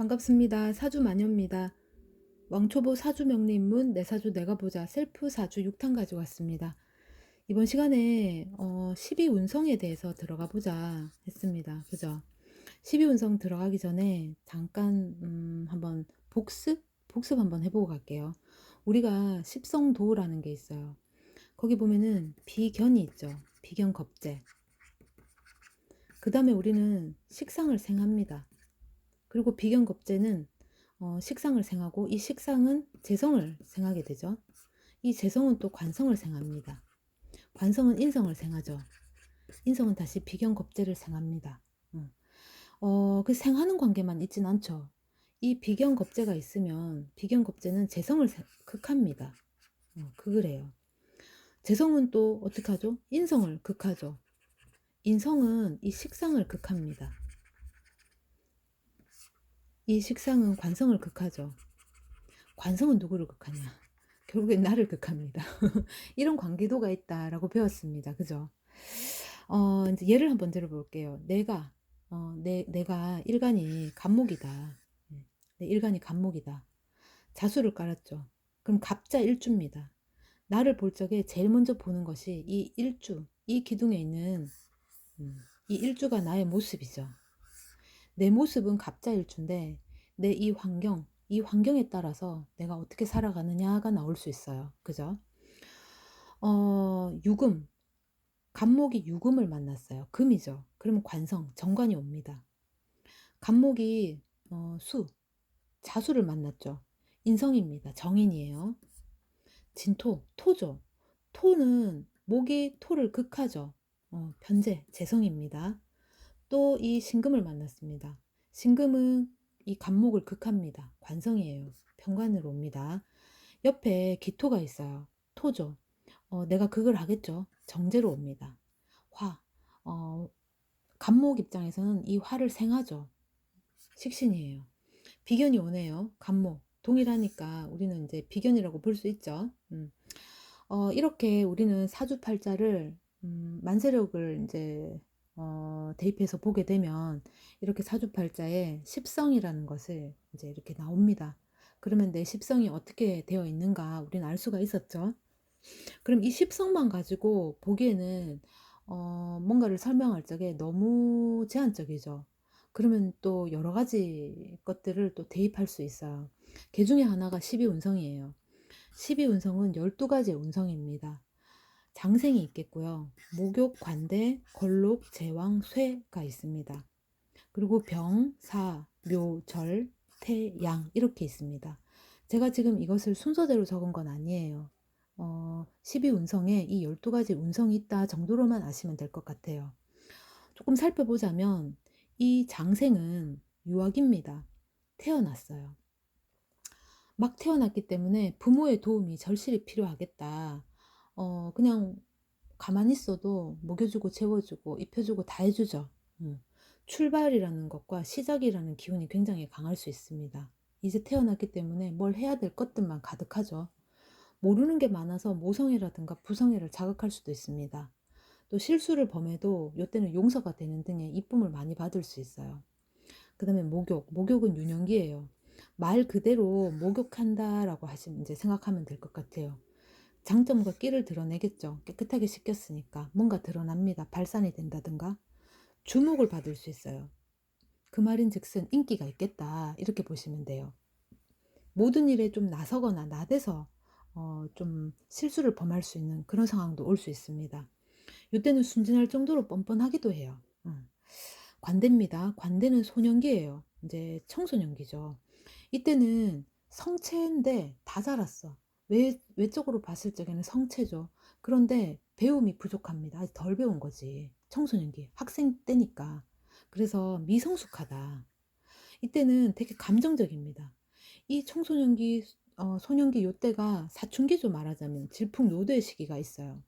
반갑습니다. 사주 마녀입니다. 왕초보 사주 명리인문 내 사주 내가 보자 셀프 사주 6탄 가지고 왔습니다. 이번 시간에 어, 12 운성에 대해서 들어가 보자 했습니다. 그죠? 12 운성 들어가기 전에 잠깐 음, 한번 복습? 복습 한번 해보고 갈게요. 우리가 십성도라는 게 있어요. 거기 보면은 비견이 있죠. 비견 겁재. 그 다음에 우리는 식상을 생합니다. 그리고 비견겁제는 어, 식상을 생하고 이 식상은 재성을 생하게 되죠. 이 재성은 또 관성을 생합니다. 관성은 인성을 생하죠. 인성은 다시 비견겁제를 생합니다. 어, 어, 그 생하는 관계만 있진 않죠. 이 비견겁제가 있으면 비견겁제는 재성을 생, 극합니다. 어, 극을 요 재성은 또 어떻게 하죠? 인성을 극하죠. 인성은 이 식상을 극합니다. 이 식상은 관성을 극하죠. 관성은 누구를 극하냐? 결국엔 나를 극합니다. 이런 관계도가 있다라고 배웠습니다. 그죠? 어, 이제 예를 한번 들어볼게요. 내가, 어, 내, 내가 일간이 간목이다. 네, 내 일간이 간목이다. 자수를 깔았죠. 그럼 갑자 일주입니다. 나를 볼 적에 제일 먼저 보는 것이 이 일주, 이 기둥에 있는 음, 이 일주가 나의 모습이죠. 내 모습은 갑자일주인데 내 이 환경, 이 환경에 따라서 내가 어떻게 살아가느냐가 나올 수 있어요. 그죠? 어, 유금. 간목이 유금을 만났어요. 금이죠. 그러면 관성, 정관이 옵니다. 간목이 어, 수, 자수를 만났죠. 인성입니다. 정인이에요. 진토, 토죠. 토는 목이 토를 극하죠. 어, 편재, 재성입니다. 또 이 신금을 만났습니다. 신금은 이 간목을 극합니다. 관성이에요. 편관으로 옵니다. 옆에 기토가 있어요. 토죠. 어, 내가 극을 하겠죠. 정제로 옵니다. 화. 어, 간목 입장에서는 이 화를 생하죠. 식신이에요. 비견이 오네요. 간목. 동일하니까 우리는 이제 비견이라고 볼 수 있죠. 음. 어, 이렇게 우리는 사주팔자를 음, 만세력을 이제 어, 대입해서 보게 되면 이렇게 사주팔자에 십성이라는 것을 이제 이렇게 나옵니다. 그러면 내 십성이 어떻게 되어 있는가 우리는 알 수가 있었죠. 그럼 이 십성만 가지고 보기에는 어, 뭔가를 설명할 적에 너무 제한적이죠. 그러면 또 여러 가지 것들을 또 대입할 수 있어요. 개 중에 하나가 12운성이에요. 12운성은 12가지의 운성입니다. 장생이 있겠고요. 목욕, 관대, 걸록, 제왕, 쇠가 있습니다. 그리고 병, 사, 묘, 절, 태, 양 이렇게 있습니다. 제가 지금 이것을 순서대로 적은 건 아니에요. 어, 12운성에 이 12가지 운성이 있다 정도로만 아시면 될 것 같아요. 조금 살펴보자면 이 장생은 유학입니다. 태어났어요. 막 태어났기 때문에 부모의 도움이 절실히 필요하겠다. 어, 그냥 가만히 있어도 먹여주고 재워주고 입혀주고 다 해주죠. 음. 출발이라는 것과 시작이라는 기운이 굉장히 강할 수 있습니다. 이제 태어났기 때문에 뭘 해야 될 것들만 가득하죠. 모르는 게 많아서 모성애라든가 부성애를 자극할 수도 있습니다. 또 실수를 범해도 이때는 용서가 되는 등의 이쁨을 많이 받을 수 있어요. 그 다음에 목욕. 목욕은 유년기예요. 말 그대로 목욕한다라고 하시면 이제 생각하면 될 것 같아요. 장점과 끼를 드러내겠죠. 깨끗하게 씻겼으니까 뭔가 드러납니다. 발산이 된다든가 주목을 받을 수 있어요. 그 말인 즉슨 인기가 있겠다 이렇게 보시면 돼요. 모든 일에 좀 나서거나 나대서 어, 좀 실수를 범할 수 있는 그런 상황도 올 수 있습니다. 이때는 순진할 정도로 뻔뻔하기도 해요. 음. 관대입니다. 관대는 소년기예요. 이제 청소년기죠. 이때는 성체인데 다 자랐어. 외, 외적으로 봤을 적에는 성체죠. 그런데 배움이 부족합니다. 아직 덜 배운 거지. 청소년기, 학생 때니까. 그래서 미성숙하다. 이때는 되게 감정적입니다. 이 청소년기, 어, 소년기 요때가 사춘기죠 말하자면 질풍노도의 시기가 있어요.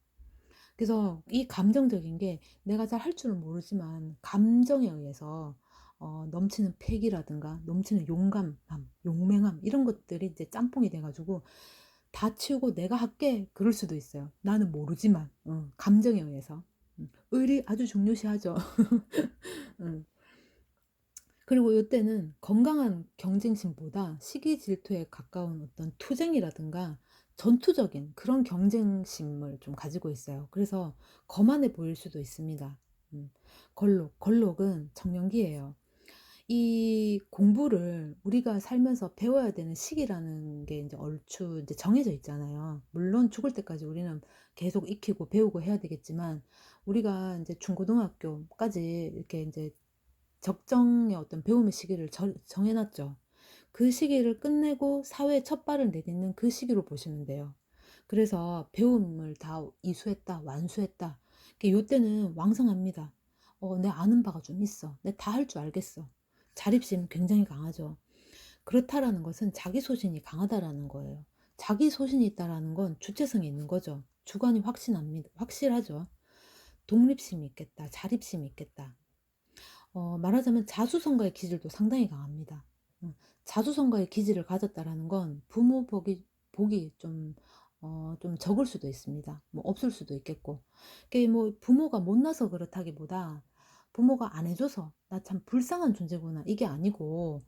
그래서 이 감정적인 게 내가 잘 할 줄은 모르지만 감정에 의해서 어, 넘치는 패기라든가 넘치는 용감함, 용맹함 이런 것들이 이제 짬뽕이 돼가지고 다 치우고 내가 할게 그럴 수도 있어요. 나는 모르지만 어, 감정에 의해서 음, 의리 아주 중요시하죠. 음. 그리고 요때는 건강한 경쟁심보다 시기 질투에 가까운 어떤 투쟁이라든가 전투적인 그런 경쟁심을 좀 가지고 있어요. 그래서 거만해 보일 수도 있습니다. 음. 걸록, 걸록은 청년기예요. 이 공부를 우리가 살면서 배워야 되는 시기라는 게 이제 얼추 이제 정해져 있잖아요. 물론 죽을 때까지 우리는 계속 익히고 배우고 해야 되겠지만 우리가 이제 중고등학교까지 이렇게 이제 적정의 어떤 배움의 시기를 저- 정해놨죠. 그 시기를 끝내고 사회에 첫 발을 내딛는 그 시기로 보시면 돼요. 그래서 배움을 다 이수했다, 완수했다. 요때는 왕성합니다. 어, 내 아는 바가 좀 있어. 내 다 할 줄 알겠어. 자립심 굉장히 강하죠. 그렇다라는 것은 자기 소신이 강하다라는 거예요. 자기 소신이 있다라는 건 주체성이 있는 거죠. 주관이 확신합니다. 확실하죠. 독립심이 있겠다. 자립심이 있겠다. 어, 말하자면 자수성가의 기질도 상당히 강합니다. 음, 자수성가의 기질을 가졌다라는 건 부모 복이, 복이 좀, 어, 좀 적을 수도 있습니다. 뭐 없을 수도 있겠고. 그게 뭐 부모가 못나서 그렇다기보다 부모가 안 해줘서 나 참 불쌍한 존재구나. 이게 아니고,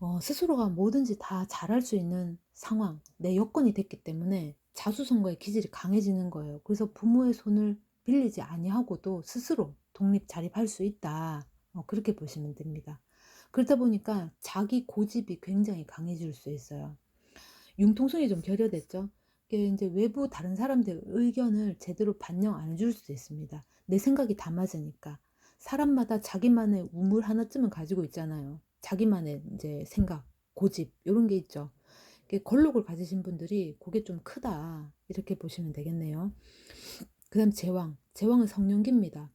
어, 스스로가 뭐든지 다 잘할 수 있는 상황, 내 여건이 됐기 때문에 자수성가의 기질이 강해지는 거예요. 그래서 부모의 손을 빌리지 아니하고도 스스로 독립 자립할 수 있다. 어, 그렇게 보시면 됩니다. 그러다 보니까 자기 고집이 굉장히 강해질 수 있어요. 융통성이 좀 결여됐죠. 이제 외부 다른 사람들 의견을 제대로 반영 안 해줄 수도 있습니다. 내 생각이 다 맞으니까. 사람마다 자기만의 우물 하나쯤은 가지고 있잖아요. 자기만의 이제 생각, 고집, 이런 게 있죠. 걸록을 가지신 분들이 그게 좀 크다. 이렇게 보시면 되겠네요. 그 다음 제왕. 제왕은 성령기입니다.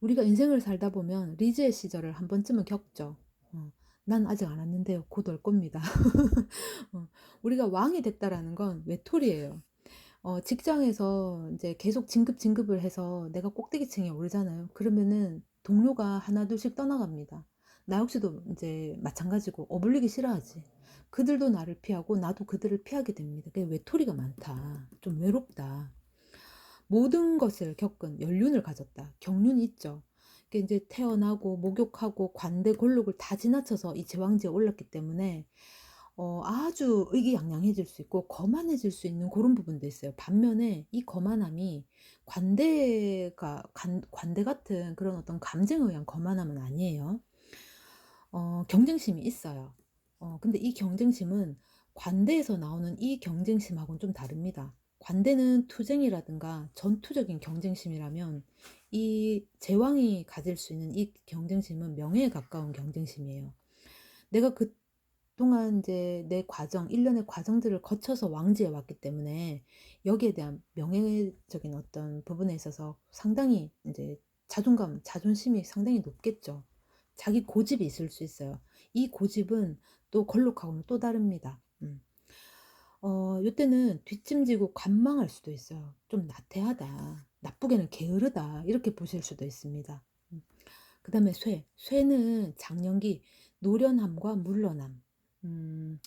우리가 인생을 살다 보면 리즈의 시절을 한 번쯤은 겪죠. 어, 난 아직 안 왔는데요. 곧 올 겁니다. 어, 우리가 왕이 됐다라는 건 외톨이에요. 어, 직장에서 이제 계속 진급 진급을 해서 내가 꼭대기층에 오르잖아요. 그러면은 동료가 하나 둘씩 떠나갑니다. 나 역시도 이제 마찬가지고 어불리기 싫어하지. 그들도 나를 피하고 나도 그들을 피하게 됩니다. 그게 외톨이가 많다. 좀 외롭다. 모든 것을 겪은 연륜을 가졌다. 경륜이 있죠. 이제 태어나고 목욕하고 관대 골록을 다 지나쳐서 이 제왕지에 올랐기 때문에 어, 아주 의기양양해질 수 있고 거만해질 수 있는 그런 부분도 있어요. 반면에 이 거만함이 관대가 관, 관대 같은 그런 어떤 감정에 의한 거만함은 아니에요. 어, 경쟁심이 있어요. 어, 근데 이 경쟁심은 관대에서 나오는 이 경쟁심하고는 좀 다릅니다. 관대는 투쟁이라든가 전투적인 경쟁심이라면 이 제왕이 가질 수 있는 이 경쟁심은 명예에 가까운 경쟁심이에요. 내가 그 동안 이제 내 과정, 일련의 과정들을 거쳐서 왕지에 왔기 때문에 여기에 대한 명예적인 어떤 부분에 있어서 상당히 이제 자존감, 자존심이 상당히 높겠죠. 자기 고집이 있을 수 있어요. 이 고집은 또 걸록하고는 또 다릅니다. 음. 어, 요때는 뒷짐지고 관망할 수도 있어요. 좀 나태하다. 나쁘게는 게으르다. 이렇게 보실 수도 있습니다. 음. 그 다음에 쇠. 쇠는 장년기, 노련함과 물러남. 음,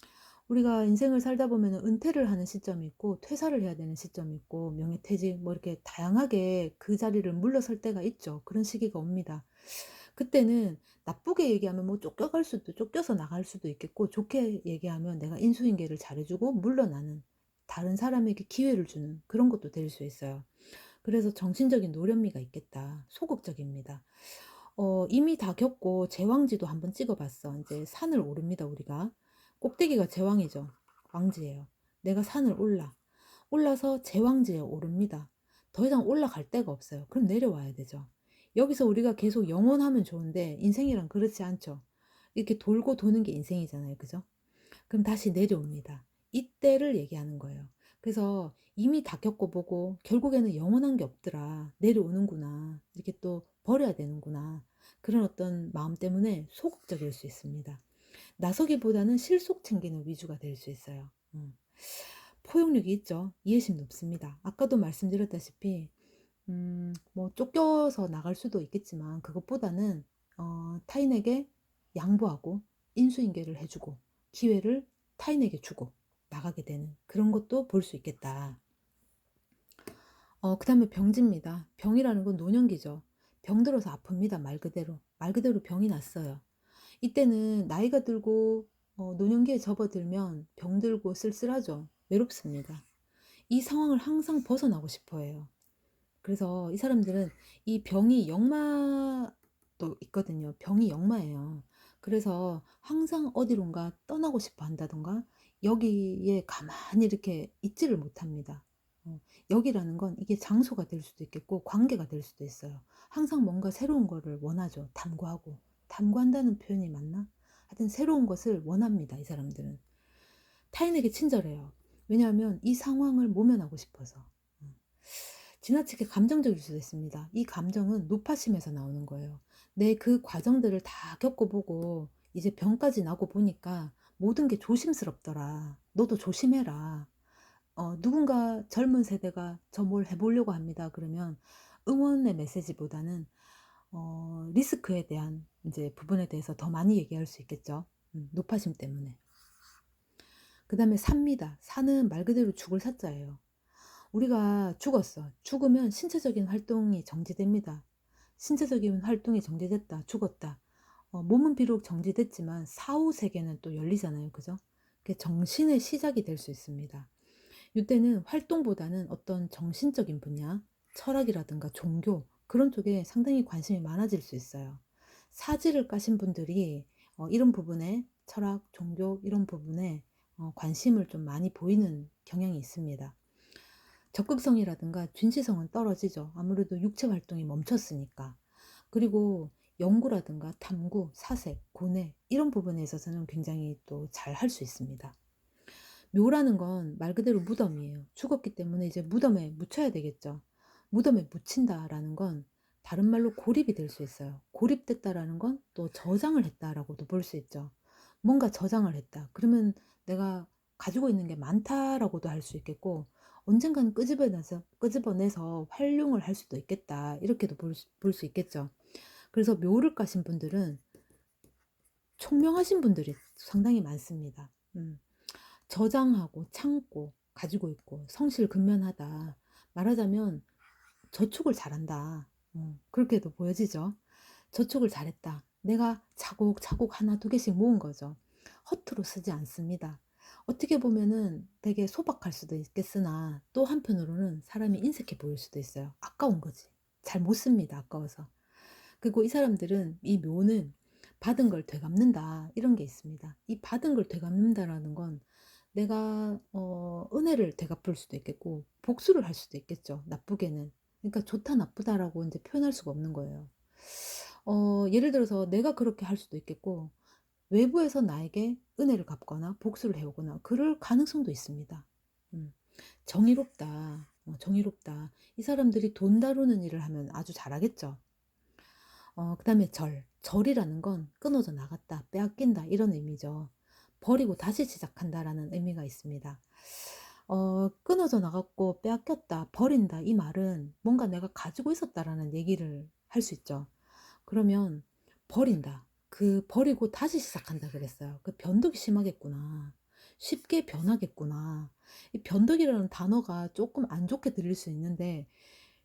우리가 인생을 살다 보면 은퇴를 하는 시점이 있고, 퇴사를 해야 되는 시점이 있고, 명예퇴직, 뭐 이렇게 다양하게 그 자리를 물러설 때가 있죠. 그런 시기가 옵니다. 그때는 나쁘게 얘기하면 뭐 쫓겨갈 수도 쫓겨서 나갈 수도 있겠고 좋게 얘기하면 내가 인수인계를 잘해주고 물러나는 다른 사람에게 기회를 주는 그런 것도 될 수 있어요. 그래서 정신적인 노련미가 있겠다. 소극적입니다. 어, 이미 다 겪고 제왕지도 한번 찍어봤어. 이제 산을 오릅니다, 우리가. 꼭대기가 제왕이죠. 왕지예요. 내가 산을 올라. 올라서 제왕지에 오릅니다. 더 이상 올라갈 데가 없어요. 그럼 내려와야 되죠. 여기서 우리가 계속 영원하면 좋은데 인생이란 그렇지 않죠. 이렇게 돌고 도는 게 인생이잖아요. 그죠? 그럼 다시 내려옵니다. 이때를 얘기하는 거예요. 그래서 이미 다 겪어보고 결국에는 영원한 게 없더라. 내려오는구나. 이렇게 또 버려야 되는구나. 그런 어떤 마음 때문에 소극적일 수 있습니다. 나서기보다는 실속 챙기는 위주가 될 수 있어요. 음. 포용력이 있죠. 이해심 높습니다. 아까도 말씀드렸다시피 음, 뭐 쫓겨서 나갈 수도 있겠지만 그것보다는 어, 타인에게 양보하고 인수인계를 해주고 기회를 타인에게 주고 나가게 되는 그런 것도 볼 수 있겠다. 어, 그 다음에 병지입니다. 병이라는 건 노년기죠. 병들어서 아픕니다. 말 그대로. 말 그대로 병이 났어요. 이때는 나이가 들고 어, 노년기에 접어들면 병들고 쓸쓸하죠. 외롭습니다. 이 상황을 항상 벗어나고 싶어 해요. 그래서 이 사람들은 이 병이 역마도 있거든요. 병이 역마예요. 그래서 항상 어디론가 떠나고 싶어 한다던가 여기에 가만히 이렇게 있지를 못합니다. 어, 여기라는 건 이게 장소가 될 수도 있겠고 관계가 될 수도 있어요. 항상 뭔가 새로운 거를 원하죠. 탐구하고. 탐구한다는 표현이 맞나? 하여튼 새로운 것을 원합니다. 이 사람들은. 타인에게 친절해요. 왜냐하면 이 상황을 모면하고 싶어서. 음. 지나치게 감정적일 수도 있습니다. 이 감정은 노파심에서 나오는 거예요. 내 그 과정들을 다 겪어보고 이제 병까지 나고 보니까 모든 게 조심스럽더라. 너도 조심해라. 어, 누군가 젊은 세대가 저 뭘 해보려고 합니다. 그러면 응원의 메시지보다는 어, 리스크에 대한 이제 부분에 대해서 더 많이 얘기할 수 있겠죠. 음, 노파심 때문에. 그 다음에 삽니다. 사는 말 그대로 죽을 사자예요. 우리가 죽었어. 죽으면 신체적인 활동이 정지됩니다. 신체적인 활동이 정지됐다. 죽었다. 어, 몸은 비록 정지됐지만 사후 세계는 또 열리잖아요. 그죠? 정신의 시작이 될 수 있습니다. 이때는 활동보다는 어떤 정신적인 분야, 철학이라든가 종교 그런 쪽에 상당히 관심이 많아질 수 있어요. 사지를 까신 분들이 어, 이런 부분에 철학, 종교 이런 부분에 어, 관심을 좀 많이 보이는 경향이 있습니다. 적극성이라든가 진시성은 떨어지죠. 아무래도 육체 활동이 멈췄으니까. 그리고 연구라든가 탐구, 사색, 고뇌 이런 부분에 있어서는 굉장히 또 잘 할 수 있습니다. 묘라는 건 말 그대로 무덤이에요. 죽었기 때문에 이제 무덤에 묻혀야 되겠죠. 무덤에 묻힌다라는 건 다른 말로 고립이 될 수 있어요. 고립됐다라는 건 또 저장을 했다라고도 볼 수 있죠. 뭔가 저장을 했다. 그러면 내가 가지고 있는 게 많다라고도 할 수 있겠고 언젠가는 끄집어내서 끄집어내서 활용을 할 수도 있겠다. 이렇게도 볼수 있겠죠. 그래서 묘를 까신 분들은 총명하신 분들이 상당히 많습니다. 음. 저장하고 참고 가지고 있고 성실근면하다. 말하자면 저축을 잘한다. 어, 그렇게도 보여지죠. 저축을 잘했다. 내가 차곡차곡 하나 두 개씩 모은 거죠. 허투루 쓰지 않습니다. 어떻게 보면은 되게 소박할 수도 있겠으나 또 한편으로는 사람이 인색해 보일 수도 있어요. 아까운 거지. 잘 못 씁니다. 아까워서. 그리고 이 사람들은 이 묘는 받은 걸 되갚는다. 이런 게 있습니다. 이 받은 걸 되갚는다라는 건 내가 어, 은혜를 되갚을 수도 있겠고 복수를 할 수도 있겠죠. 나쁘게는. 그러니까 좋다 나쁘다라고 이제 표현할 수가 없는 거예요. 어, 예를 들어서 내가 그렇게 할 수도 있겠고 외부에서 나에게 은혜를 갚거나 복수를 해오거나 그럴 가능성도 있습니다. 음, 정의롭다. 어, 정의롭다. 이 사람들이 돈 다루는 일을 하면 아주 잘하겠죠. 어, 그 다음에 절. 절이라는 건 끊어져 나갔다, 빼앗긴다 이런 의미죠. 버리고 다시 시작한다라는 의미가 있습니다. 어, 끊어져 나갔고 빼앗겼다, 버린다 이 말은 뭔가 내가 가지고 있었다라는 얘기를 할 수 있죠. 그러면 버린다. 그 버리고 다시 시작한다 그랬어요. 그 변덕이 심하겠구나. 쉽게 변하겠구나. 이 변덕이라는 단어가 조금 안 좋게 들릴 수 있는데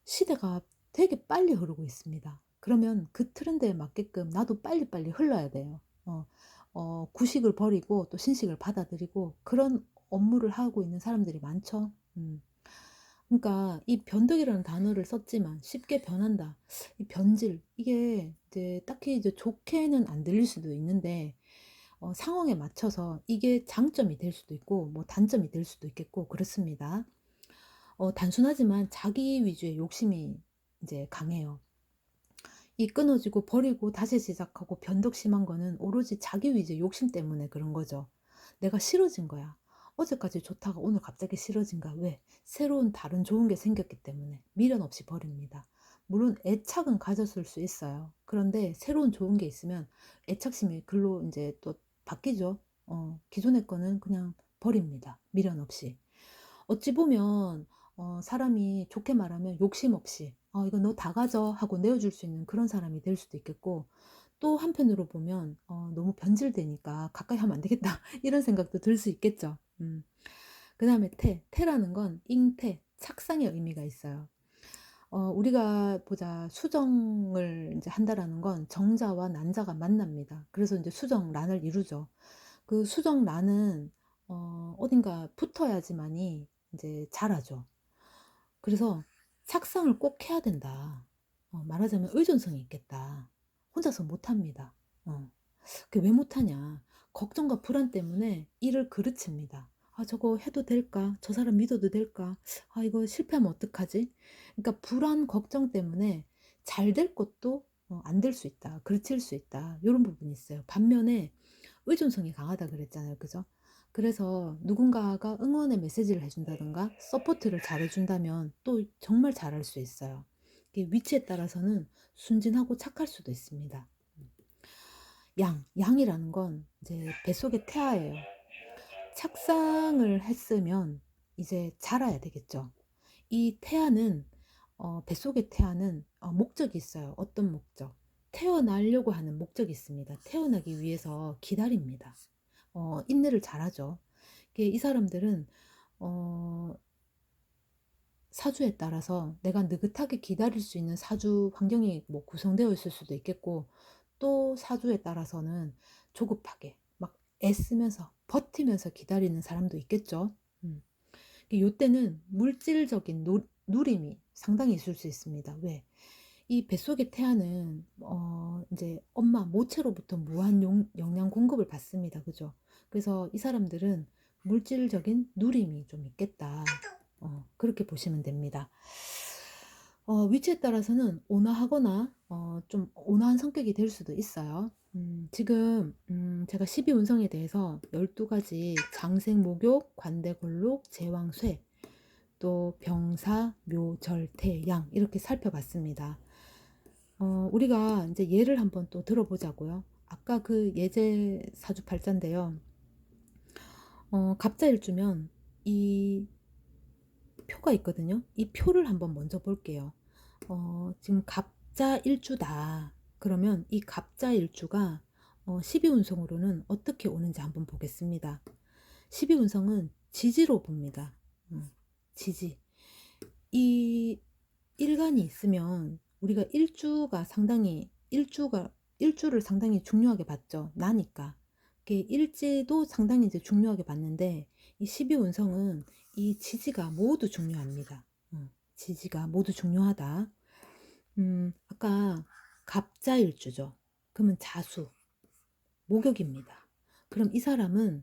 시대가 되게 빨리 흐르고 있습니다. 그러면 그 트렌드에 맞게끔 나도 빨리빨리 흘러야 돼요. 어, 어, 구식을 버리고 또 신식을 받아들이고 그런 업무를 하고 있는 사람들이 많죠. 음. 그러니까 이 변덕이라는 단어를 썼지만 쉽게 변한다. 이 변질 이게 이제 딱히 이제 좋게는 안 들릴 수도 있는데 어, 상황에 맞춰서 이게 장점이 될 수도 있고 뭐 단점이 될 수도 있겠고 그렇습니다. 어, 단순하지만 자기 위주의 욕심이 이제 강해요. 이 끊어지고 버리고 다시 시작하고 변덕 심한 거는 오로지 자기 위주의 욕심 때문에 그런 거죠. 내가 싫어진 거야. 어제까지 좋다가 오늘 갑자기 싫어진가? 왜? 새로운 다른 좋은 게 생겼기 때문에 미련 없이 버립니다. 물론 애착은 가졌을 수 있어요. 그런데 새로운 좋은 게 있으면 애착심이 글로 이제 또 바뀌죠. 어, 기존의 거는 그냥 버립니다. 미련 없이. 어찌 보면 어, 사람이 좋게 말하면 욕심 없이 어, 이거 너 다 가져 하고 내어줄 수 있는 그런 사람이 될 수도 있겠고 또 한편으로 보면 어, 너무 변질되니까 가까이 하면 안 되겠다 이런 생각도 들 수 있겠죠. 음. 그 다음에 태. 태라는 건 잉태, 착상의 의미가 있어요. 어 우리가 보자 수정을 인제 한다라는 건 정자와 난자가 만납니다. 그래서 인제 수정란을 이루죠. 그 수정란은 어 어딘가 붙어야지만이 인제 자라죠. 그래서 '착상을 꼭 해야 된다.' 어 말하자면 '의존성이 있겠다.' 혼자서 못합니다. 어. 그게 왜 못하냐. 걱정과 불안 때문에 일을 그르칩니다. ' 아 저거 해도 될까? 저 사람 믿어도 될까? 아 이거 실패하면 어떡하지?' 그러니까 불안, 걱정 때문에 잘 될 것도 어안될 수 있다. 그르칠 수 있다. 요런 부분이 있어요. 반면에 의존성이 강하다 그랬잖아요. 그죠? 그래서 누군가가 응원의 메시지를 해 준다든가 서포트를 잘해 준다면 또 정말 잘할 수 있어요. 위치에 따라서는 순진하고 착할 수도 있습니다. 음. 양, 양이라는 건 이제 뱃속의 태아예요. 착상을 했으면 이제 자라야 되겠죠. 이 태아는 어 뱃속의 태아는 어 목적이 있어요. 어떤 목적? 태어나려고 하는 목적이 있습니다. 태어나기 위해서 기다립니다. 어 인내를 잘하죠. 이 사람들은 어 사주에 따라서 내가 느긋하게 기다릴 수 있는 사주 환경이 뭐 구성되어 있을 수도 있겠고 또 사주에 따라서는 조급하게 막 애쓰면서 버티면서 기다리는 사람도 있겠죠. 음. 요때는 물질적인 노, 누림이 상당히 있을 수 있습니다. 왜? 이 뱃속의 태아는 어 인제 엄마 모체로부터 무한 용 영양 공급을 받습니다. 그죠? 그래서 이 사람들은 '물질적인 누림이 좀 있겠다.' 어 그렇게 보시면 됩니다. 어 위치에 따라서는 온화하거나 어 좀 온화한 성격이 될 수도 있어요. 음 지금 음 제가 12 운성에 대해서 12 가지 장생, 목욕, 관대, 골록, 제왕, 쇠 또 병사, 묘, 절, 태, 양 이렇게 살펴봤습니다. 어 우리가 인제 예를 한번 또 들어보자고요. 아까 그 예제 사주팔자인데요. 어 갑자일주면 이 표가 있거든요. 이 표를 한번 먼저 볼게요. 어 지금 갑자일주다. 그러면 이 갑자일주가 어 12운성으로는 어떻게 오는지 한번 보겠습니다. 12운성은 지지로 봅니다. 음, 지지. 이 일간이 있으면 우리가 일주가 상당히 일주가 일주를 상당히 중요하게 봤죠. 나니까. 일지도 상당히 이제 중요하게 봤는데 이 12운성은 이 지지가 모두 중요합니다. 어, 지지가 모두 중요하다. 음, 아까 갑자일주죠. 그러면 자수, 목욕입니다. 그럼 이 사람은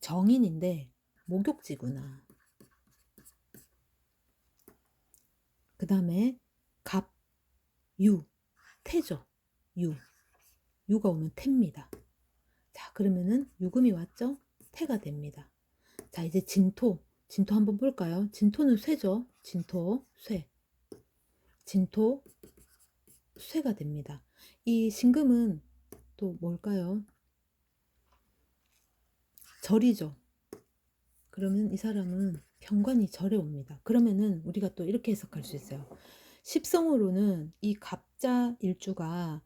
정인인데 목욕지구나. 그 다음에 갑, 유, 태죠. 유. 유가 오면 태입니다. 자, 그러면은 유금이 왔죠? 태가 됩니다. 자, 이제 진토. 진토 한번 볼까요? 진토는 쇠죠. 진토, 쇠. 진토, 쇠가 됩니다. 이 신금은 또 뭘까요? 절이죠. 그러면 이 사람은 병관이 절에 옵니다. 그러면은 우리가 또 이렇게 해석할 수 있어요. 십성으로는 이 갑자 일주가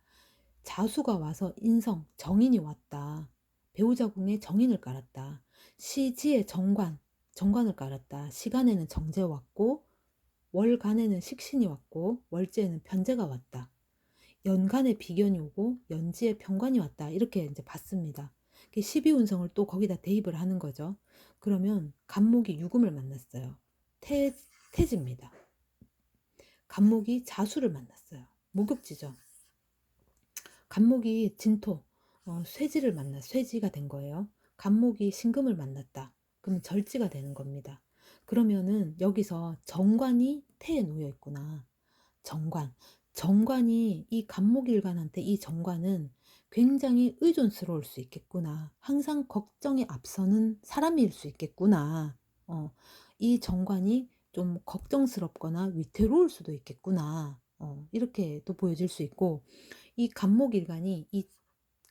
자수가 와서 인성, 정인이 왔다. 배우자 궁에 정인을 깔았다. 시지에 정관, 정관을 깔았다. 시간에는 정제 왔고 월간에는 식신이 왔고 월제에는 편제가 왔다. 연간에 비견이 오고 연지에 편관이 왔다. 이렇게 이제 봤습니다. 12운성을 또 거기다 대입을 하는 거죠. 그러면 간목이 유금을 만났어요. 태, 태지입니다. 간목이 자수를 만났어요. 목욕지죠. 간목이 진토, 어, 쇠지를 만나 쇠지가 된 거예요. 간목이 신금을 만났다. 그러면 절지가 되는 겁니다. 그러면은 여기서 정관이 태에 놓여 있구나. 정관. 정관이 이 간목일관한테 이 정관은 굉장히 의존스러울 수 있겠구나. 항상 걱정이 앞서는 사람일 수 있겠구나. 어, 이 정관이 좀 걱정스럽거나 위태로울 수도 있겠구나. 어, 이렇게 또 보여질 수 있고, 이 간목일관이 이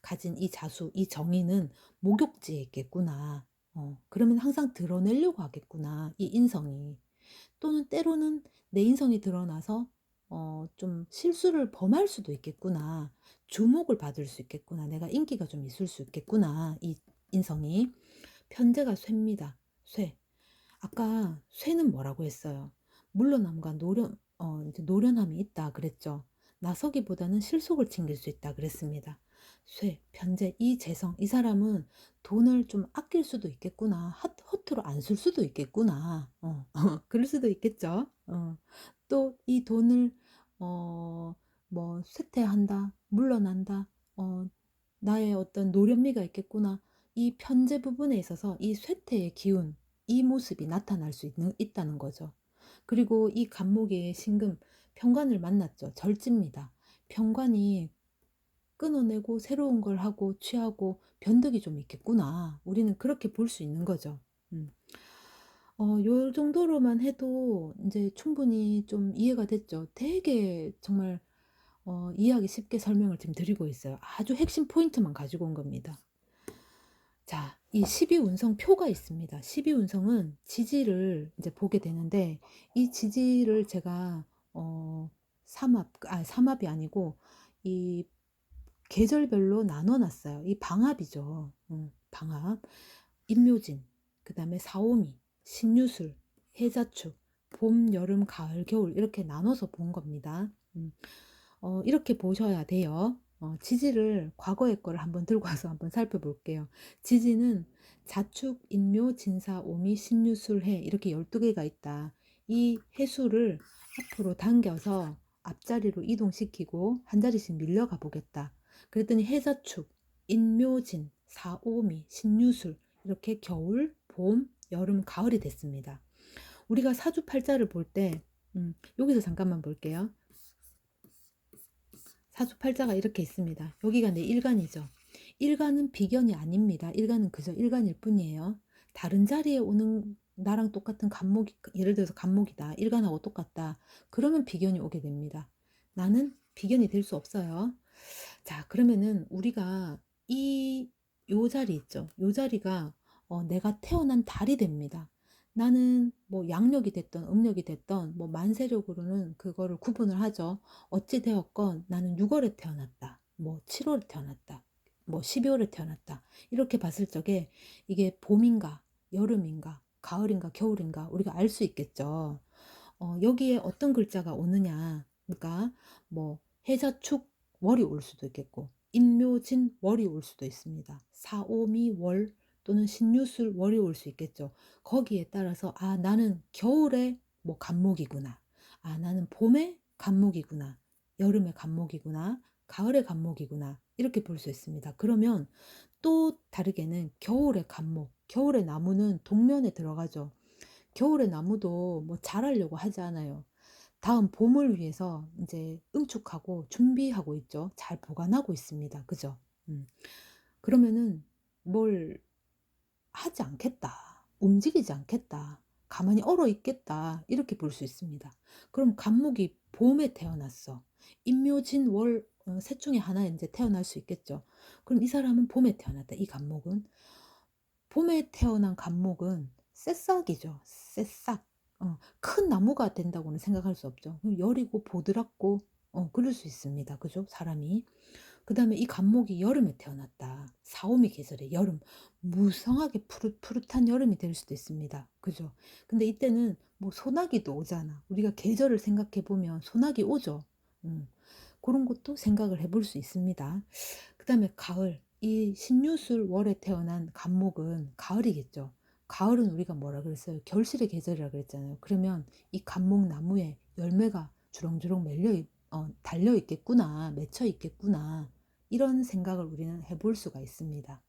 가진 이 자수, 이 정의는 목욕지에 있겠구나. 어, 그러면 항상 드러내려고 하겠구나. 이 인성이. 또는 때로는 내 인성이 드러나서 어, 좀 실수를 범할 수도 있겠구나. 주목을 받을 수 있겠구나. 내가 인기가 좀 있을 수 있겠구나. 이 인성이. 편제가 쇠입니다. 쇠. 아까 쇠는 뭐라고 했어요? 물러남과 노련, 어 인제 노련함이 있다 그랬죠. 나서기보다는 실속을 챙길 수 있다 그랬습니다. 쇠, 변재, 이 재성 이 사람은 돈을 좀 아낄 수도 있겠구나. 핫 허투루 안 쓸 수도 있겠구나. 어 그럴 수도 있겠죠. 어. 또이 돈을 어 뭐 쇠퇴한다. 물러난다. 어 나의 어떤 노련미가 있겠구나. 이 편재 부분에 있어서 이 쇠퇴의 기운 이 모습이 나타날 수 있는 있다는 거죠. 그리고 이 간목의 신금 편관을 만났죠. 절지입니다. 편관이 끊어내고 새로운 걸 하고 취하고 변덕이 좀 있겠구나. 우리는 그렇게 볼 수 있는 거죠. 음. 어요 정도로만 해도 인제 충분히 좀 이해가 됐죠. 되게 정말 어 이해하기 쉽게 설명을 지금 드리고 있어요. 아주 핵심 포인트만 가지고 온 겁니다. 자, 이 12운성 표가 있습니다. 12운성은 지지를 이제 보게 되는데 이 지지를 제가 어 삼합 아 삼합이 아니고 이 계절별로 나눠 놨어요. 이 방합이죠. 음, 방합. 임묘진, 그 다음에 사오미, 신유술, 해자축, 봄, 여름, 가을, 겨울 이렇게 나눠서 본 겁니다. 음. 어 이렇게 보셔야 돼요. 어 지지를 과거의 거를 한번 들고 와서 한번 살펴볼게요. 지지는 자축, 인묘, 진사, 오미, 신유술, 해 이렇게 12개가 있다. 이 해수를 앞으로 당겨서 앞자리로 이동시키고 한 자리씩 밀려가 보겠다. 그랬더니 해자축, 인묘진, 사오미, 신유술 이렇게 겨울, 봄, 여름, 가을이 됐습니다. 우리가 사주팔자를 볼 때, 음, 여기서 잠깐만 볼게요. 사주팔자가 이렇게 있습니다. 여기가 내 일간이죠. 일간은 비견이 아닙니다. 일간은 그저 일간일 뿐이에요. 다른 자리에 오는 나랑 똑같은 간목이, 예를 들어서 간목이다. 일간하고 똑같다. 그러면 비견이 오게 됩니다. 나는 비견이 될 수 없어요. 자, 그러면은 우리가 이, 요 자리 있죠. 요 자리가 어, 내가 태어난 달이 됩니다. 나는 뭐 양력이 됐던 음력이 됐던 뭐 만세력으로는 그거를 구분을 하죠. 어찌 되었건 나는 6월에 태어났다. 뭐 7월에 태어났다. 뭐 12월에 태어났다. 이렇게 봤을 적에 이게 봄인가 여름인가 가을인가 겨울인가 우리가 알 수 있겠죠. 어, 여기에 어떤 글자가 오느냐. 그러니까 뭐 해자축 월이 올 수도 있겠고 인묘진 월이 올 수도 있습니다. 사오미 월 또는 신유술 월이 올수 있겠죠. 거기에 따라서 아 나는 겨울에 뭐 간목이구나. 아 나는 봄에 간목이구나. 여름에 간목이구나. 가을에 간목이구나. 이렇게 볼 수 있습니다. 그러면 또 다르게는 겨울에 간목, 겨울에 나무는 동면에 들어가죠. 겨울에 나무도 뭐 자라려고 하지 않아요. 다음 봄을 위해서 이제 응축하고 준비하고 있죠. 잘 보관하고 있습니다. 그죠? 음. 그러면은 뭘 하지 않겠다. 움직이지 않겠다. 가만히 얼어 있겠다. 이렇게 볼 수 있습니다. 그럼 간목이 봄에 태어났어. 임묘진 월, 어, 셋 중에 하나에 이제 태어날 수 있겠죠. 그럼 이 사람은 봄에 태어났다. 이 간목은. 봄에 태어난 간목은 새싹이죠. 새싹. 어, 큰 나무가 된다고는 생각할 수 없죠. 여리고 보드랍고 어, 그럴 수 있습니다. 그죠? 사람이. 그 다음에 이 간목이 여름에 태어났다. 사오미 계절에 여름. 무성하게 푸릇 푸릇한 여름이 될 수도 있습니다. 그죠? 근데 이때는 뭐 소나기도 오잖아. 우리가 계절을 생각해 보면 소나기 오죠. 음, 그런 것도 생각을 해볼 수 있습니다. 그 다음에 가을. 이 신유술 월에 태어난 간목은 가을이겠죠. 가을은 우리가 뭐라 그랬어요? 결실의 계절이라 그랬잖아요. 그러면 이 간목 나무에 열매가 주렁주렁 mel려 어, 달려 있겠구나, 맺혀 있겠구나 이런 생각을 우리는 해볼 수가 있습니다.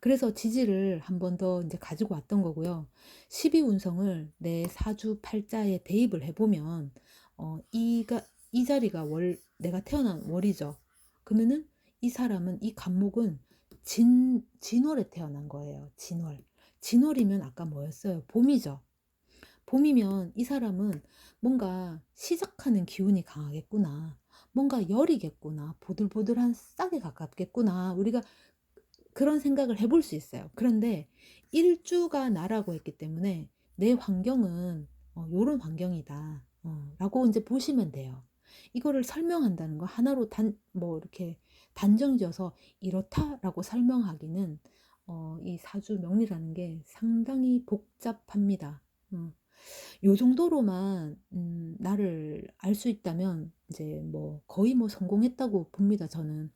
그래서 지지를 한 번 더 이제 가지고 왔던 거고요. 12운성을 내 사주 팔자에 대입을 해보면 어, 이가 이 자리가 월 내가 태어난 월이죠. 그러면은 이 사람은 이 간목은 진 진월에 태어난 거예요. 진월. 진월이면 아까 뭐였어요? 봄이죠. 봄이면 이 사람은 뭔가 시작하는 기운이 강하겠구나. 뭔가 열이겠구나. 보들보들한 싹에 가깝겠구나. 우리가 그런 생각을 해볼 수 있어요. 그런데 일주가 나라고 했기 때문에 내 환경은 어, 요런 환경이다. 어, 라고 이제 보시면 돼요. 이거를 설명한다는 거 하나로 단, 뭐 이렇게 단정 지어서 이렇다라고 설명하기는 어, 이 사주 명리라는 게 상당히 복잡합니다. 어, 요 정도로만 음 나를 알 수 있다면 이제 뭐 거의 뭐 성공했다고 봅니다 저는.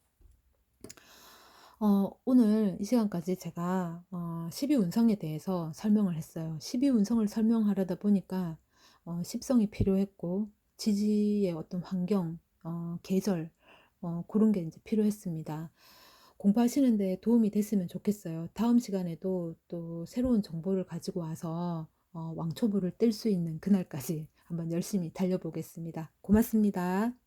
어 오늘 이 시간까지 제가 어 12 운성에 대해서 설명을 했어요. 12 운성을 설명하려다 보니까 어 십성이 필요했고 지지의 어떤 환경 어 계절 어 고런 게 인제 필요했습니다. 공부하시는 데 도움이 됐으면 좋겠어요. 다음 시간에도 또 새로운 정보를 가지고 와서 어 왕초보를 뜰수 있는 그날까지 한번 열심히 달려 보겠습니다. 고맙습니다.